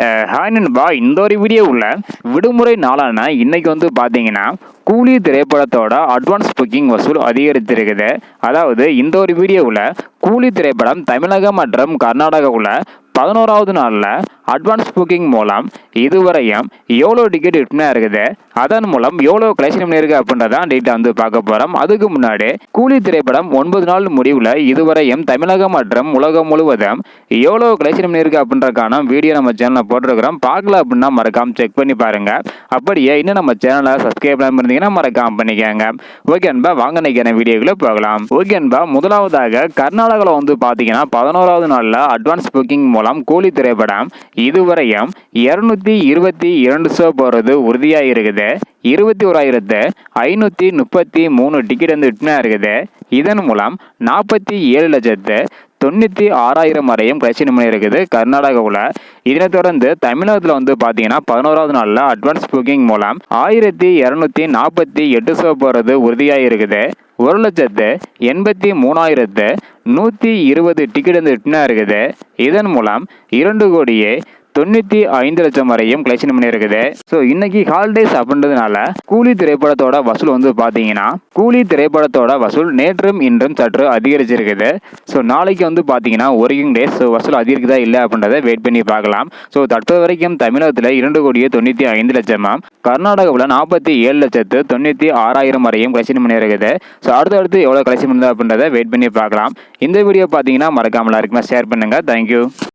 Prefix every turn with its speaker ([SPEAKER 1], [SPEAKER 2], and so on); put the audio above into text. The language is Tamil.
[SPEAKER 1] ஹாய் நண்பா. இந்த ஒரு வீடியோவில் விடுமுறை நாளான இன்னைக்கு வந்து பார்த்தீங்கன்னா கூலி திரைப்படத்தோட அட்வான்ஸ் புக்கிங் வசூல் அதிகரித்திருக்குது. அதாவது இந்த ஒரு வீடியோவில் கூலி திரைப்படம் தமிழகம் மற்றும் கர்நாடகாவில் பதினோராவது நாளில் அட்வான்ஸ் புக்கிங் மூலம் இதுவரையும் எவ்வளோ டிக்கெட் விற்பனை இருக்குது? அதன் மூலம் எவ்வளோ கலெக்ஷன் பண்ணியிருக்கு அப்படின்றதான் டீட்டெயில் வந்து பார்க்க போகிறோம் அதுக்கு முன்னாடி கூலி திரைப்படம் ஒன்பது நாள் முடிவில் இதுவரையும் தமிழகம் மற்றும் உலகம் முழுவதும் எவ்வளோ கலெக்ஷன் பண்ணியிருக்கு அப்படின்றக்கான வீடியோ நம்ம சேனலில் போட்டிருக்கிறோம். பார்க்கல அப்படின்னா மறக்காம செக் பண்ணி பாருங்க. அப்படியே இன்னும் நம்ம சேனலை சப்ஸ்கிரைப் பண்ணாமல் இருந்தீங்கன்னா மறக்காம பண்ணிக்கோங்க. ஓகே அன்பா வாங்க நினைக்கிற வீடியோக்குள்ள போகலாம். ஓகே அன்பா முதலாவதாக கர்நாடகாவில் வந்து பார்த்தீங்கன்னா பதினோராவது நாளில் அட்வான்ஸ் புக்கிங் மூலம் கூலி திரைப்படம் இதுவரையும் இருநூத்தி இருபத்தி இரண்டு ஷோ போகிறது உறுதியாக இருக்குது இருபத்தி ஓராயிரத்து ஐநூற்றி முப்பத்தி மூணு டிக்கெட் வந்து விற்பனை இருக்குது இதன் மூலம் நாற்பத்தி ஏழு லட்சத்து தொண்ணூற்றி ஆறாயிரம் வரையும் கட்சி நிமிடம் இருக்குது கர்நாடகாவில். இதனைத் தொடர்ந்து தமிழகத்தில் வந்து பார்த்தீங்கன்னா பதினோராவது நாளில் அட்வான்ஸ் புக்கிங் மூலம் ஆயிரத்தி இரநூத்தி நாற்பத்தி எட்டு ஷோ போகிறது உறுதியாக இருக்குது ஒரு லட்சத்து எண்பத்தி மூணாயிரத்து நூற்றி இருபது டிக்கெட் வந்து விற்பனை இருக்குது இதன் மூலம் இரண்டு கோடியே தொண்ணூற்றி ஐந்து லட்சம் வரையும் கலெக்ஷன் பண்ணியிருக்குது. ஸோ இன்னைக்கு ஹாலிடேஸ் அப்படின்றதுனால கூலி திரைப்படத்தோட வசூல் வந்து பார்த்தீங்கன்னா கூலி திரைப்படத்தோட வசூல் நேற்றும் இன்றும் சற்று அதிகரிச்சிருக்குது. ஸோ நாளைக்கு வந்து பார்த்தீங்கன்னா ஒர்க்கிங் டேஸ் ஸோ வசூல் அதிகரிக்குதா இல்லை அப்படின்றத வெயிட் பண்ணி பார்க்கலாம். ஸோ தற்போது வரைக்கும் தமிழகத்தில் இரண்டு கோடியே தொண்ணூற்றி ஐந்து லட்சமாம் கர்நாடகாவில் நாற்பத்தி ஏழு லட்சத்து தொண்ணூற்றி ஆறாயிரம் வரையும் கலெக்ஷன் பண்ணியிருக்குது. ஸோ அடுத்து எவ்வளோ கலெக்ஷன் பண்ணுது அப்படின்றத வெயிட் பண்ணி பார்க்கலாம். இந்த வீடியோ பார்த்தீங்கன்னா மறக்காமல் எல்லாருக்குமே ஷேர் பண்ணுங்கள் தேங்க்யூ